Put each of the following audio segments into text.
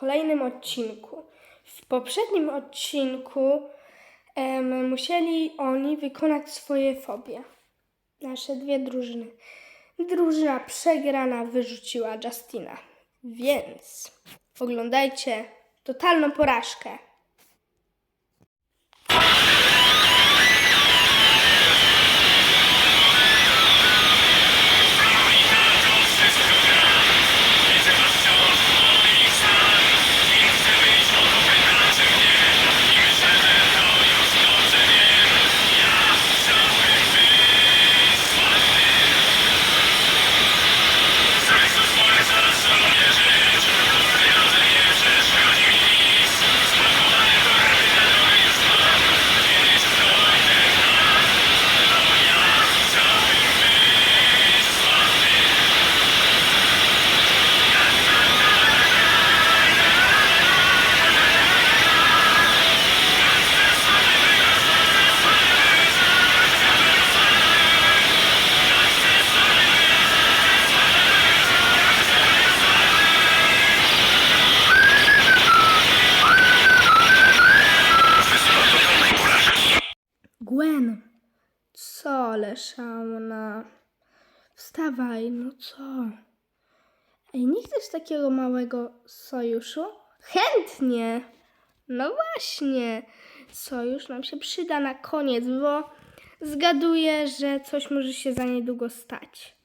kolejnym odcinku. W poprzednim odcinku em, musieli oni wykonać swoje fobie. Nasze dwie drużyny. Drużyna przegrana wyrzuciła Justina. Więc oglądajcie totalną porażkę. Wstawaj, no co? Ej, nie chcesz takiego małego sojuszu? Chętnie! No właśnie, sojusz nam się przyda na koniec, bo zgaduję, że coś może się za niedługo stać.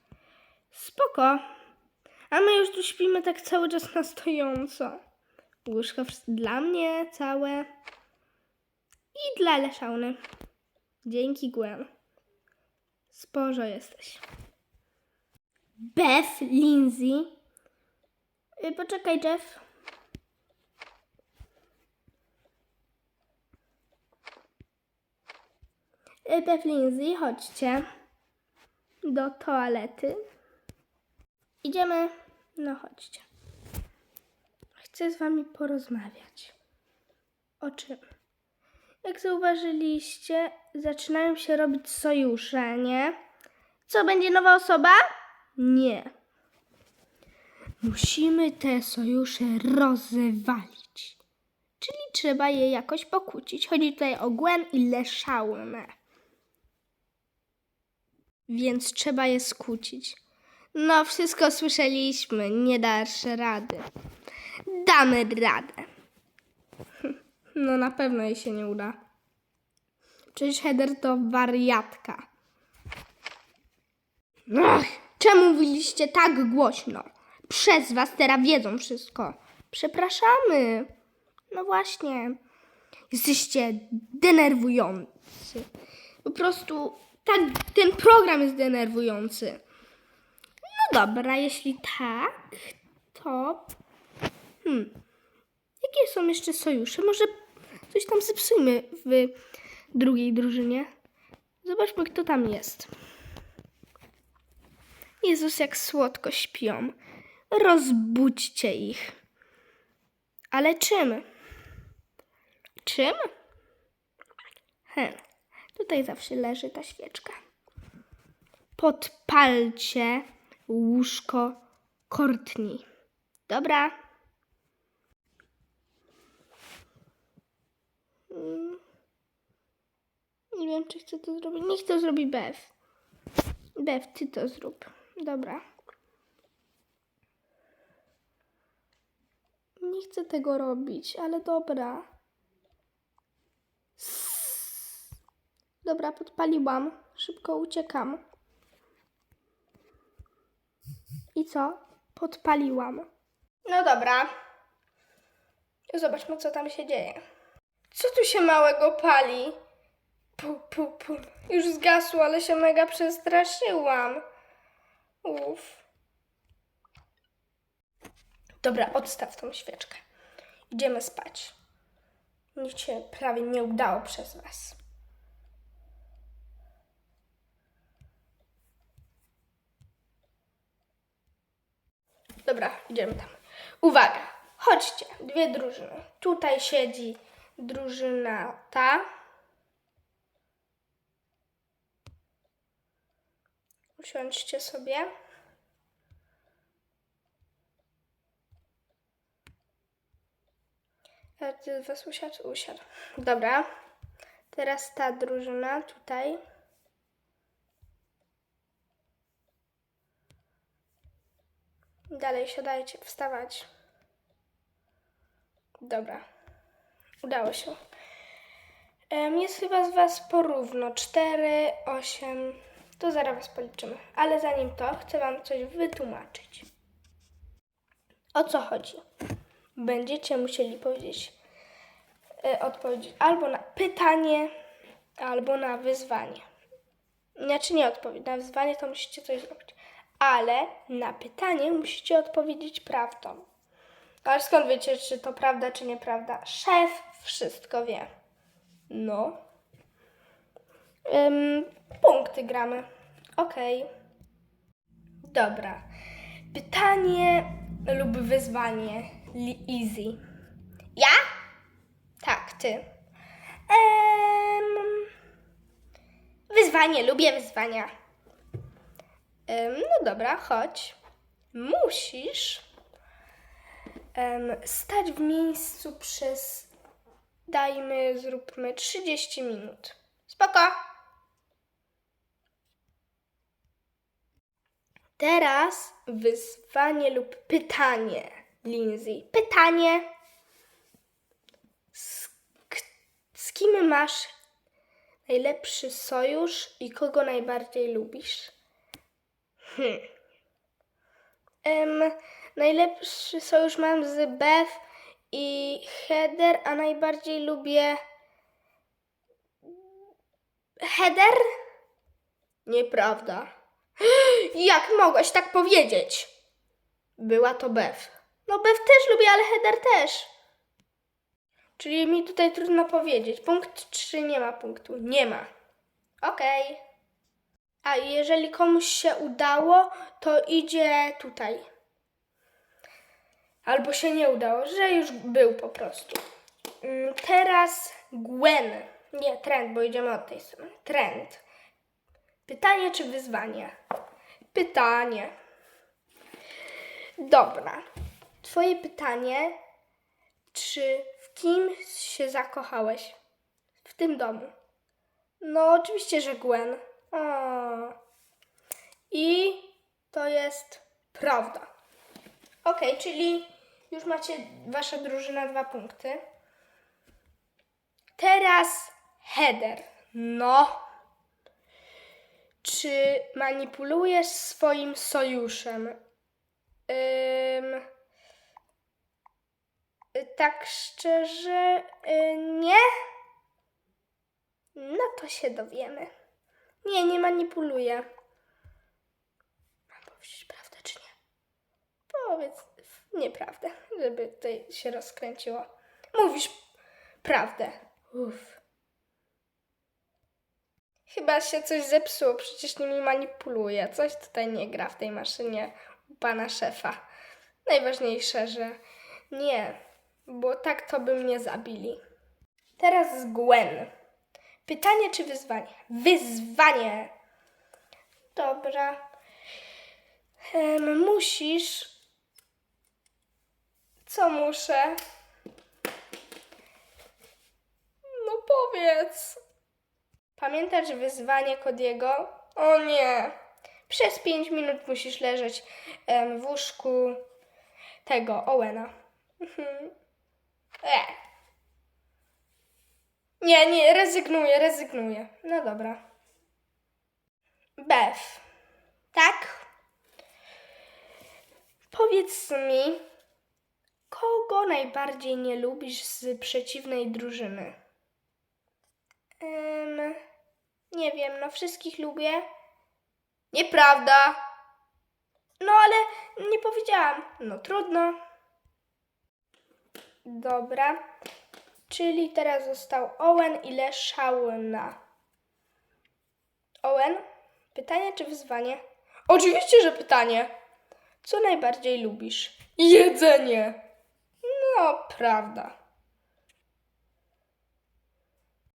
Spoko. A my już tu śpimy tak cały czas na stojąco. Łóżko wsz- dla mnie całe i dla Leszauny. Dzięki, Gwen. Spożo jesteś. Beth, Lindsay. Y, Poczekaj, Jeff. Y, Beth, Lindsay, chodźcie do toalety. Idziemy. No, chodźcie. Chcę z wami porozmawiać. O czym? Jak zauważyliście, zaczynają się robić sojusze, nie? Co, będzie nowa osoba? Nie. Musimy te sojusze rozwalić. Czyli trzeba je jakoś pokłócić. Chodzi tutaj o Gwen i Leszaunę. Więc trzeba je skłócić. No, wszystko słyszeliśmy. Nie dasz rady. Damy radę. No na pewno jej się nie uda. Przecież Heather to wariatka. Ach, czemu mówiliście tak głośno? Przez was teraz wiedzą wszystko. Przepraszamy. No właśnie. Jesteście denerwujący. Po prostu tak, ten program jest denerwujący. No dobra, jeśli tak, to... Hmm. Jakie są jeszcze sojusze? Może coś tam zepsujmy w drugiej drużynie. Zobaczmy, kto tam jest. Jezus, jak słodko śpią. Rozbudźcie ich. Ale czym? Czym? He, tutaj zawsze leży ta świeczka. Podpalcie łóżko Courtney. Dobra. Mm. Nie wiem, czy chcę to zrobić. Niech to zrobi Bev. Bev, ty to zrób. Dobra. Nie chcę tego robić, ale dobra. Dobra, podpaliłam. Szybko uciekam. I co? Podpaliłam. No dobra. Zobaczmy, co tam się dzieje. Co tu się małego pali? Pu, pu, pu. Już zgasło, ale się mega przestraszyłam. Uff. Dobra, odstaw tą świeczkę. Idziemy spać. Nic się prawie nie udało przez was. Dobra, idziemy tam. Uwaga, chodźcie, dwie drużyny. Tutaj siedzi drużyna ta. Usiądźcie sobie. Z was usiadł? Usiadł. Dobra. Teraz ta drużyna tutaj. Dalej siadajcie, wstawać. Dobra. Udało się. Jest chyba z Was porówno. 4, 8. To zaraz Was policzymy. Ale zanim to, chcę Wam coś wytłumaczyć. O co chodzi? Będziecie musieli powiedzieć, e, odpowiedzieć albo na pytanie, albo na wyzwanie. Znaczy nie odpowiedź. Na wyzwanie to musicie coś zrobić. Ale na pytanie musicie odpowiedzieć prawdą. Ale skąd wiecie, czy to prawda, czy nieprawda? Szef wszystko wie. No. Ym, punkty gramy. Okej. Dobra. Pytanie lub wyzwanie. Easy. Ja? Tak, ty. Em, wyzwanie, lubię wyzwania. Em, no dobra, chodź. Musisz em, stać w miejscu przez, dajmy, zróbmy 30 minut. Spoko. Teraz wyzwanie lub pytanie, Lindsay. Pytanie. Z, z kim masz najlepszy sojusz i kogo najbardziej lubisz? Hmm. Em, najlepszy sojusz mam z Beth i Heather, a najbardziej lubię Heather? Nieprawda. Jak mogłaś tak powiedzieć? Była to Beth. No Beth też lubię, ale Heather też. Czyli mi tutaj trudno powiedzieć. Punkt czy nie ma punktu? Nie ma. Okej. A jeżeli komuś się udało, to idzie tutaj. Albo się nie udało, że już był po prostu. Mm, Teraz Gwen. Nie, trend, bo idziemy od tej strony. Trend. Pytanie czy wyzwanie? Pytanie. Dobra. Twoje pytanie, czy w kim się zakochałeś w tym domu? No, oczywiście, że Gwen. O. I to jest prawda. Okej, czyli już macie wasza drużyna dwa punkty. Teraz header. No. Czy manipulujesz swoim sojuszem? Ym, tak szczerze, y, nie? No to się dowiemy. Nie, nie manipuluję. Mam powiedzieć prawdę czy nie? Powiedz nieprawdę, żeby tutaj się rozkręciło. Mówisz prawdę. Uff. Chyba się coś zepsuło, przecież nimi manipuluje. Coś tutaj nie gra w tej maszynie u pana szefa. Najważniejsze, że nie, bo tak to by mnie zabili. Teraz z Gwen. Pytanie czy wyzwanie? Wyzwanie! Dobra. Em, musisz. Co muszę? No powiedz. Pamiętasz wyzwanie Kodiego? O nie. Przez 5 minut musisz leżeć em, w łóżku tego Owena. Mhm. E. Nie, nie, rezygnuję, rezygnuję. No dobra. Beth. Tak? Powiedz mi, kogo najbardziej nie lubisz z przeciwnej drużyny? Em, nie wiem, no wszystkich lubię. Nieprawda. No ale nie powiedziałam. No trudno. Dobra. Czyli teraz został Owen i Leszauna. Owen, pytanie czy wyzwanie? Oczywiście, że pytanie. Co najbardziej lubisz? Jedzenie. No, prawda.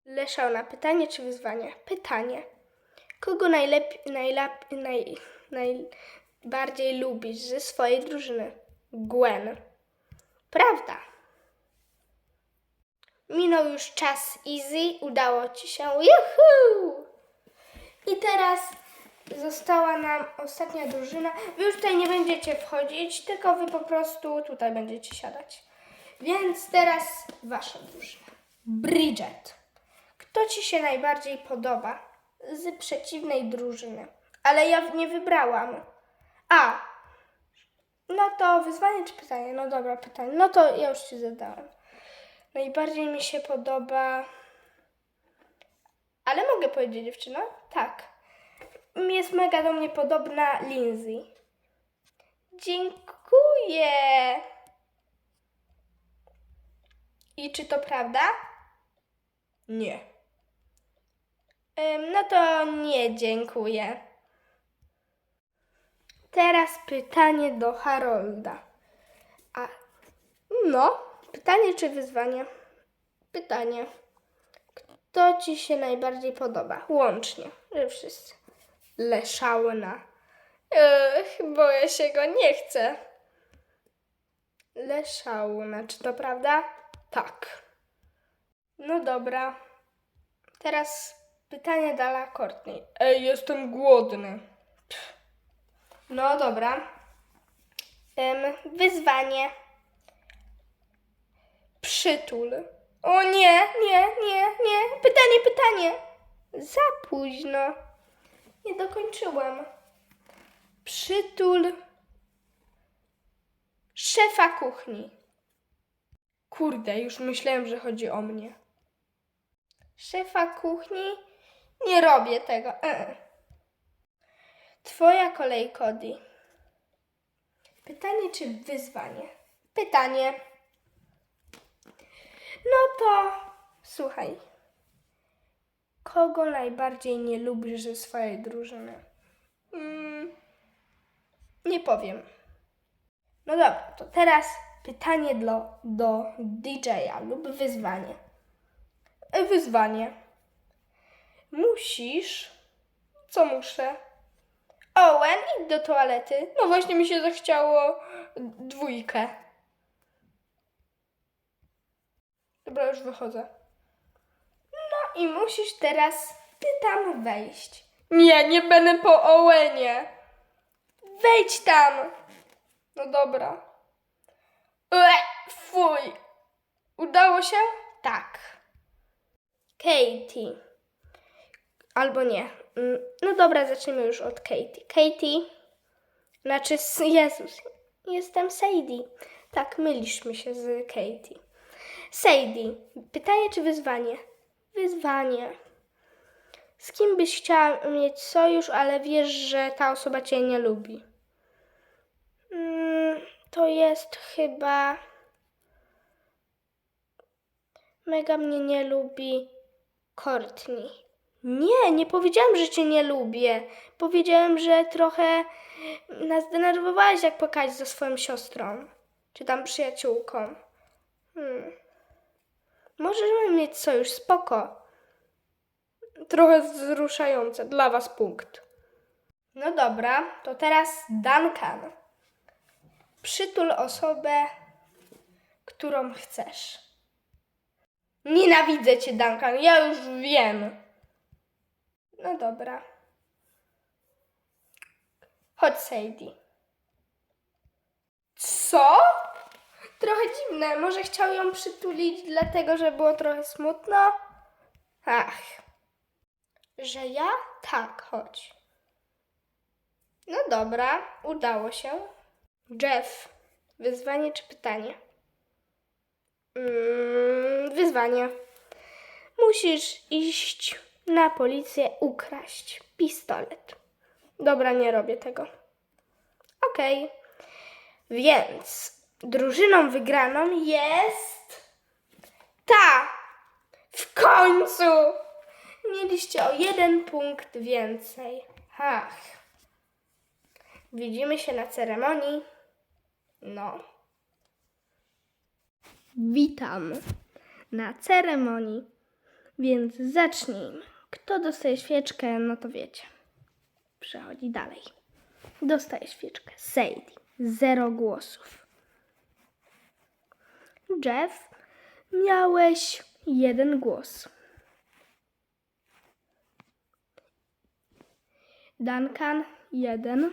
Leszał na pytanie czy wyzwanie? Pytanie. Kogo najlepiej, najlep, naj, najbardziej lubisz ze swojej drużyny? Gwen. Prawda. minął już czas easy, udało ci się. Juhu! I teraz została nam ostatnia drużyna. Wy już tutaj nie będziecie wchodzić, tylko wy po prostu tutaj będziecie siadać. Więc teraz wasza drużyna. Bridget. Kto ci się najbardziej podoba z przeciwnej drużyny? Ale ja nie wybrałam. A, no to wyzwanie czy pytanie? No dobra, pytanie. No to ja już ci zadałem. Najbardziej mi się podoba. Ale mogę powiedzieć dziewczyna? Tak. Jest mega do mnie podobna Lindsay. Dziękuję. I czy to prawda? Nie. No to nie dziękuję. Teraz pytanie do Harolda. A no, pytanie czy wyzwanie? Pytanie. Kto ci się najbardziej podoba? Łącznie, że wszyscy. Leszauna. Ech, boję się go, nie chcę. Leszauna, czy to prawda? Tak. No dobra. Teraz pytanie dla Courtney. Ej, jestem głodny. No dobra. Em, wyzwanie. Przytul. O nie, nie, nie, nie. Pytanie, pytanie. Za późno. Nie dokończyłam. Przytul szefa kuchni. Kurde, już myślałem, że chodzi o mnie. Szefa kuchni? Nie robię tego. E. Twoja kolej, Cody. Pytanie czy wyzwanie? Pytanie. No to słuchaj. Kogo najbardziej nie lubisz ze swojej drużyny? Mm, nie powiem. No dobra, to teraz pytanie do, do DJ-a lub wyzwanie. E, Wyzwanie. Musisz. Co muszę? Owen, idź do toalety. No właśnie mi się zachciało dwójkę. Dobra, już wychodzę. No i musisz teraz ty tam wejść. Nie, nie będę po Owenie. Wejdź tam. No dobra. Ue, fuj. Udało się? Tak. Katie. Albo nie. Mm, No dobra, zacznijmy już od Katie. Katie, znaczy, Jezus, jestem Sadie. Tak, myliśmy się z Katie. Sadie, pytanie czy wyzwanie? Wyzwanie. Z kim byś chciała mieć sojusz, ale wiesz, że ta osoba cię nie lubi? Mm, to jest chyba. Mega mnie nie lubi Courtney. Nie, nie powiedziałam, że cię nie lubię. Powiedziałem, że trochę nas zdenerwowałaś, jak płakałaś ze swoją siostrą. Czy tam przyjaciółką. Hmm. Możemy mieć sojusz, spoko. Trochę wzruszające. Dla was punkt. No dobra, to teraz Duncan. Przytul osobę, którą chcesz. Nienawidzę cię, Duncan, ja już wiem. No dobra. Chodź, Sadie. Co? Trochę dziwne. Może chciał ją przytulić, dlatego że było trochę smutno? Ach. Że ja? Tak, chodź. No dobra, udało się. Jeff, wyzwanie czy pytanie? Mm, wyzwanie. Musisz iść na policję ukraść pistolet. Dobra, nie robię tego. Okej. Więc drużyną wygraną jest ta. W końcu! Mieliście o jeden punkt więcej. Ach. Widzimy się na ceremonii. No. Witam na ceremonii. Więc zacznijmy. Kto dostaje świeczkę, no to wiecie. Przechodzi dalej. Dostaje świeczkę. Sadie. Zero głosów. Jeff, miałeś jeden głos. Duncan jeden.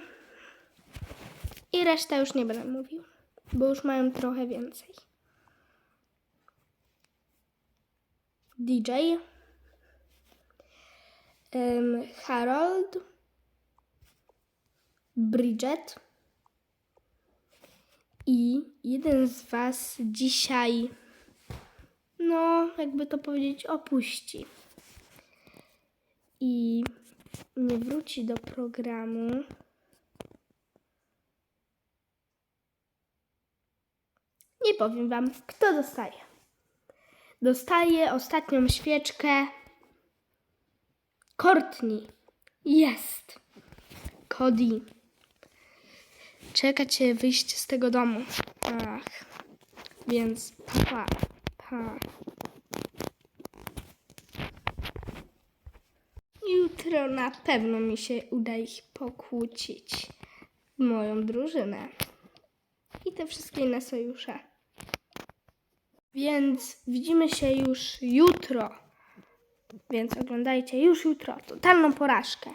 I reszta już nie będę mówił, bo już mają trochę więcej. DJ, em, Harold, Bridget i jeden z Was dzisiaj, no, jakby to powiedzieć, opuści. I nie wróci do programu. Nie powiem Wam, kto dostaje. Dostaje ostatnią świeczkę Courtney. Jest. Cody. Czeka cię wyjść z tego domu. Ach. Więc pa, pa. Jutro na pewno mi się uda ich pokłócić. Moją drużynę. I te wszystkie inne sojusze. Więc widzimy się już jutro. Więc oglądajcie już jutro totalną porażkę.